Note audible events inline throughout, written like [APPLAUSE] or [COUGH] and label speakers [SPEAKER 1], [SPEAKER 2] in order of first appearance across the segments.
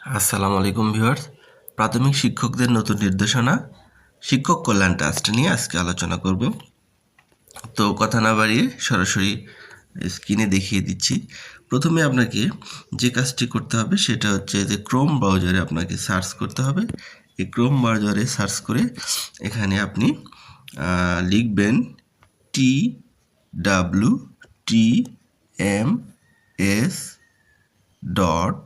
[SPEAKER 1] আসসালামু আলাইকুম ভিউয়ার্স। প্রাথমিক শিক্ষকদের নতুন নির্দেশনা, শিক্ষক কল্যাণ ট্রাস্ট নিয়ে আজকে আলোচনা করব। তো কথা না বাড়িয়ে সরাসরি স্ক্রিনে দেখিয়ে দিচ্ছি। প্রথমে আপনাকে যে কাজটি করতে হবে সেটা হচ্ছে যে ক্রোম ব্রাউজারে আপনাকে সার্চ করতে হবে। এই ক্রোম ব্রাউজারে সার্চ করে এখানে আপনি লিখবেন T W T M S dot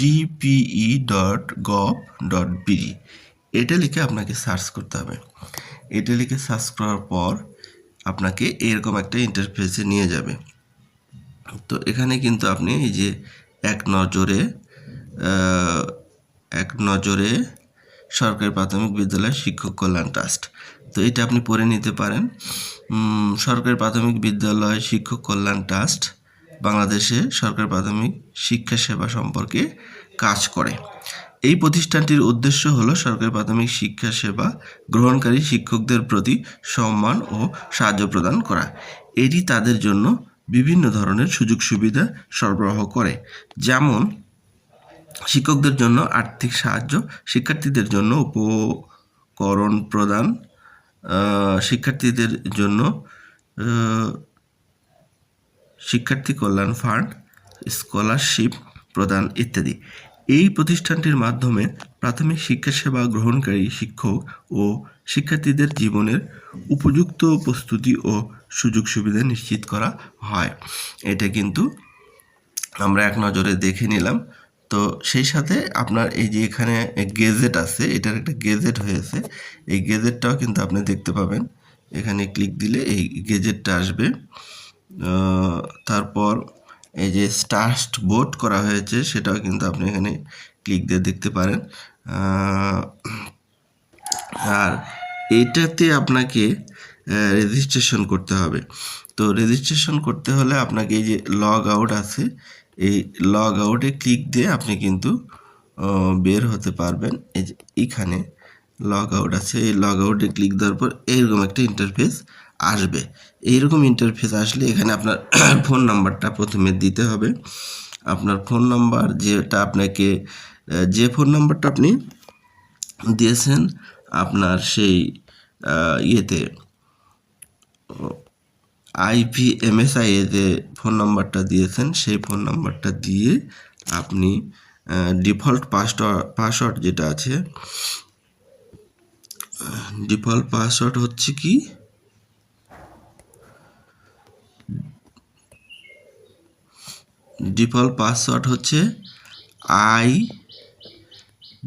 [SPEAKER 1] DPE dot gov dot BD এটা লিখে আপনাকে সার্চ করতে হবে। এটা লিখে সার্চ করার পর আপনাকে এরকম একটা ইন্টারফেসে নিয়ে যাবে। তো এখানে কিন্তু আপনি এই যে এক নজরে এক নজরে সরকারি প্রাথমিক বিদ্যালয় শিক্ষক কল্যাণ ট্রাস্ট। তো এটা আপনি পড়ে নিতে পারেন। সরকারি প্রাথমিক বিদ্যালয় শিক্ষক কল্যাণ ট্রাস্ট বাংলাদেশে সরকার প্রাথমিক শিক্ষা সেবা সম্পর্কে কাজ করে। এই প্রতিষ্ঠানটির উদ্দেশ্য হল সরকারি প্রাথমিক শিক্ষা সেবা গ্রহণকারী শিক্ষকদের প্রতি সম্মান ও সাহায্য প্রদান করা। এটি তাদের জন্য বিভিন্ন ধরনের সুযোগ সুবিধা সরবরাহ করে, যেমন শিক্ষকদের জন্য আর্থিক সাহায্য, শিক্ষার্থীদের জন্য উপকরণ প্রদান শিক্ষার্থীদের জন্য শিক্ষার্থী কল্যাণ ফান্ড, স্কলারশিপ প্রদান ইত্যাদি। এই প্রতিষ্ঠানটির মাধ্যমে প্রাথমিক শিক্ষা সেবা গ্রহণকারী শিক্ষক ও শিক্ষার্থীদের জীবনের উপযুক্ত প্রস্তুতি ও সুযোগ সুবিধা নিশ্চিত করা হয়। এটা কিন্তু আমরা এক নজরে দেখে নিলাম। তো সেই সাথে আপনার এই যে এখানে গেজেট আছে, এটার একটা গেজেট হয়েছে। এই গেজেটটাও কিন্তু আপনি দেখতে পাবেন। এখানে ক্লিক দিলে এই গেজেটটা আসবে। তারপর এই যে স্টার্ট বোর্ড করা হয়েছে, সেটাও কিন্তু আপনি এখানে ক্লিক দিয়ে দেখতে পারেন। আর এইটাতে আপনাকে রেজিস্ট্রেশন করতে হবে। তো রেজিস্ট্রেশন করতে হলে আপনাকে এই যে লগ আউট আছে, এই লগ আউটে ক্লিক দিয়ে আপনি কিন্তু বের হতে পারবেন। এই যে এইখানে লগ আউট আছে, এই লগ আউটে ক্লিক দেওয়ার পর এইরকম একটা ইন্টারফেস আসবে। এইরকম ইন্টারফেস আসলে এখানে আপনার [CLEARS THROAT] ফোন নাম্বারটা প্রথমে দিতে হবে। আপনার ফোন নাম্বার যেটা আপনাকে যে ফোন নাম্বারটা আপনি দিয়েছেন, আপনার সেই ইয়েতে আইপিএমএসআই এ যে ফোন নাম্বারটা দিয়েছেন, সেই ফোন নাম্বারটা দিয়ে আপনি ডিফল্ট পাসওয়ার্ড পাসওয়ার্ড যেটা আছে ডিফল্ট পাসওয়ার্ড হচ্ছে কি? ডিফল্ট পাসওয়ার্ড হচ্ছে আই,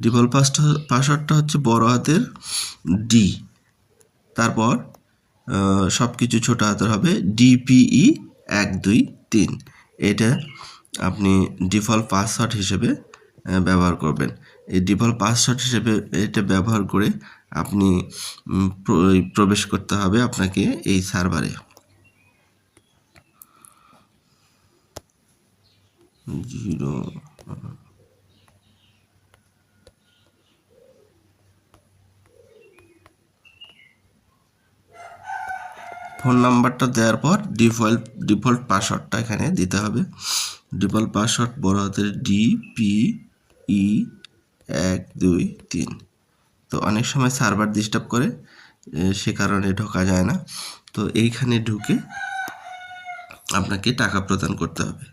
[SPEAKER 1] ডিফল্ট পাসওয়ার্ডটা হচ্ছে বড় হাতের ডি। তারপর সব কিছু ছোটো হাতের হবে ডিপিই এক, দুই, তিন। এটা আপনি ডিফল্ট পাসওয়ার্ড হিসেবে ব্যবহার করবেন। এই ডিফল্ট পাসওয়ার্ড হিসেবে এটা ব্যবহার করে আপনি প্রবেশ করতে হবে আপনাকে এই সার্ভারে। জিরো ফোন নাম্বারটা দেওয়ার পর ডিফল্ট ডিফল্ট পাসওয়ার্ডটা এখানে দিতে হবে। ডিফল্ট পাসওয়ার্ড বড় হাতের ডি পি ই এক, দুই, তিন। তো অনেক সময় সার্ভার ডিস্টার্ব করে সে কারণে ঢোকা যায় না। তো এইখানে ঢুকে আপনাকে টাকা প্রদান করতে হবে।